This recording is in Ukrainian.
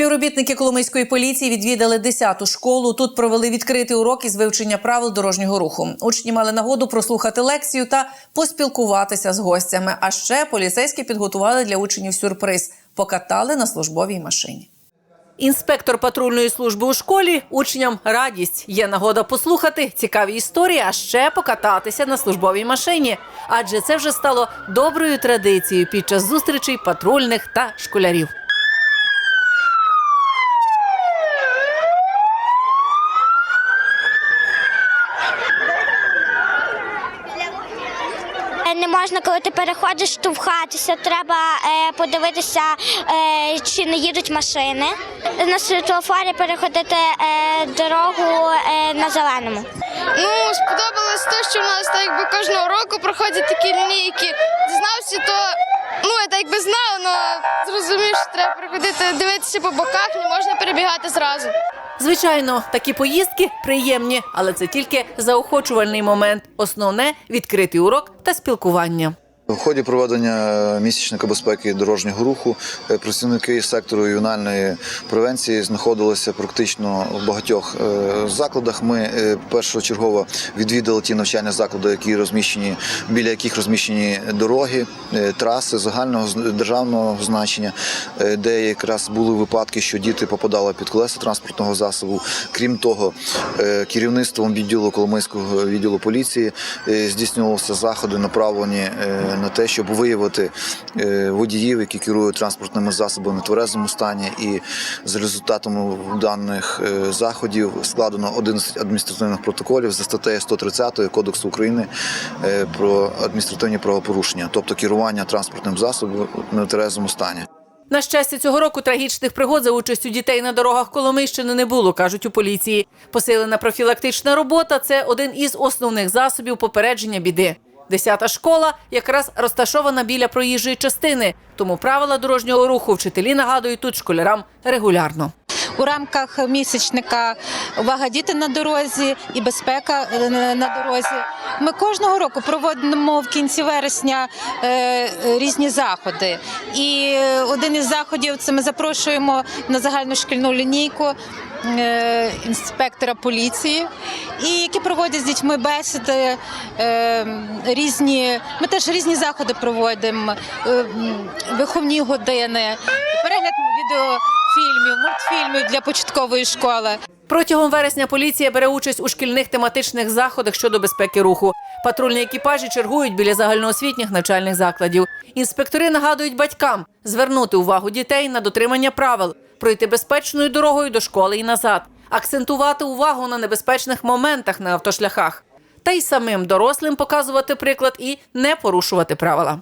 Співробітники Коломийської поліції відвідали 10-ту школу. Тут провели відкритий урок із вивчення правил дорожнього руху. Учні мали нагоду прослухати лекцію та поспілкуватися з гостями. А ще поліцейські підготували для учнів сюрприз покатали на службовій машині. Інспектор патрульної служби у школі учням радість. Є нагода послухати цікаві історії, а ще покататися на службовій машині. Адже це вже стало доброю традицією під час зустрічей патрульних та школярів. Е, Не можна, коли ти переходиш, штовхатися. Треба е, подивитися, е, чи не їдуть машини. На світлофорі переходити е, дорогу е, на зеленому. Ну, сподобалось те, що в нас так якби кожного року проходять такі лінійки. Дізнався, то ну я так якби знав, але зрозумів, що треба приходити дивитися по боках, не можна перебігати зразу. Звичайно, такі поїздки приємні, але це тільки заохочувальний момент. Основне відкритий урок та спілкування. В ході проведення місячника безпеки дорожнього руху е, працівники сектору ювенальної превенції знаходилися практично в багатьох е, закладах. Ми е, першочергово відвідали ті навчальні заклади, які розміщені біля яких розміщені дороги, траси загального державного значення, де якраз були випадки, що діти попадали під колеса транспортного засобу. Крім того, керівництвом відділу Коломийського відділу поліції здійснювалися заходи, направлені на те, щоб виявити е, водіїв, які керують транспортними засобами в тверезому стані. І за результатами даних е, заходів складено 11 адміністративних протоколів за статтею 130 Кодексу України е, про адміністративні правопорушення, тобто керування транспортним засобом в нетверезому стані. На щастя, цього року трагічних пригод за участю дітей на дорогах Коломийщини не було, кажуть у поліції. Посилена профілактична робота це один із основних засобів попередження біди. Десята школа якраз розташована біля проїжджої частини, тому правила дорожнього руху вчителі нагадують тут школярам регулярно. У рамках місячника увага діти на дорозі і безпека е, на дорозі. Ми кожного року проводимо в кінці вересня е, різні заходи. І один із заходів це ми запрошуємо на загальну шкільну лінійку. е, Інспектора поліції, і які проводять з дітьми бесіди, е, різні. Ми теж різні заходи проводимо, е, виховні години, перегляд відеофільмів, мультфільмів для початкової школи. Протягом вересня поліція бере участь у шкільних тематичних заходах щодо безпеки руху. Патрульні екіпажі чергують біля загальноосвітніх навчальних закладів. Інспектори нагадують батькам звернути увагу дітей на дотримання правил, пройти безпечною дорогою до школи і назад, акцентувати увагу на небезпечних моментах на автошляхах, та й самим дорослим показувати приклад і не порушувати правила.